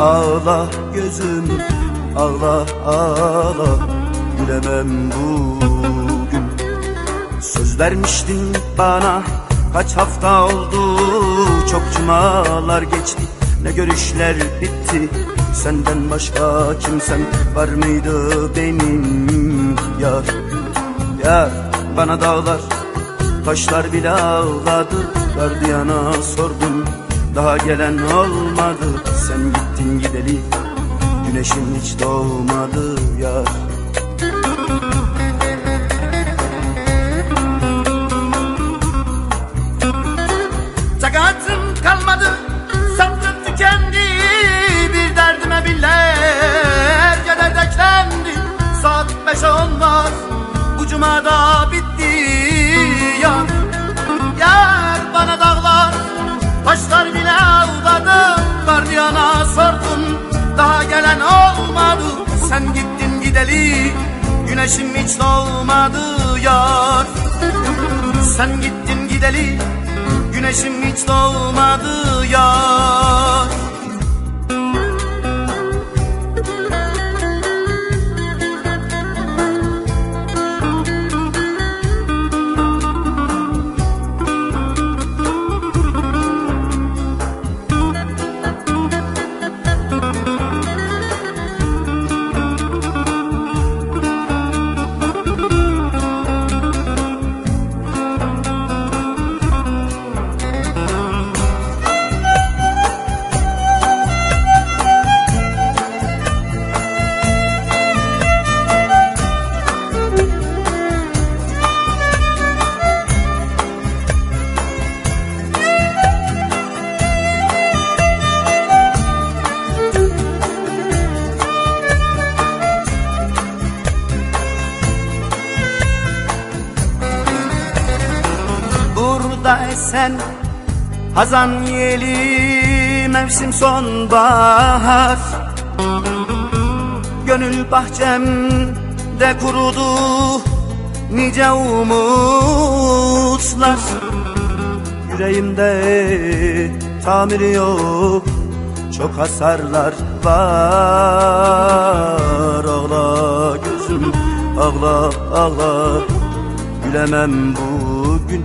Ağla gözüm ağla ağla. Gülemem bugün. Söz vermiştin bana kaç hafta oldu? Çok cumalar geçti. Ne görüşler bitti? Senden başka kimsem var mıydı benim? Yar Yar bana dağlar. Taşlar bile ağladı. Gardiyana sordum daha gelen olmadı. Sen gittin gideli. Güneşin hiç doğmadı yar Takatim kalmadı. Sabrım tükendi. Bir derdime binlerce dert eklendi Saat beşe olmaz. Bu cumada bitti olmadı Sen gittin gideli. Güneşim hiç doğmadı yar. Sen gittin gideli Güneşim hiç doğmadı yar Burada esen. Hazan yeli mevsim sonbahar. Gönül bahçemde kurudu nice umutlar. Yüreğimde tamiri yok çok hasarlar var. Ağla gözüm ağla ağla. Gülemem bugün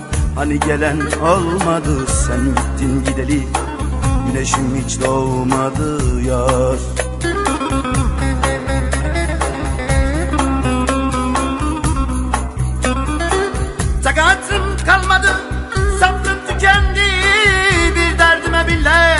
Hani gelen olmadı sen gittin gideli. Güneşim hiç doğmadı yar. Takatım kalmadı sabrım tükendi. Bir derdime bile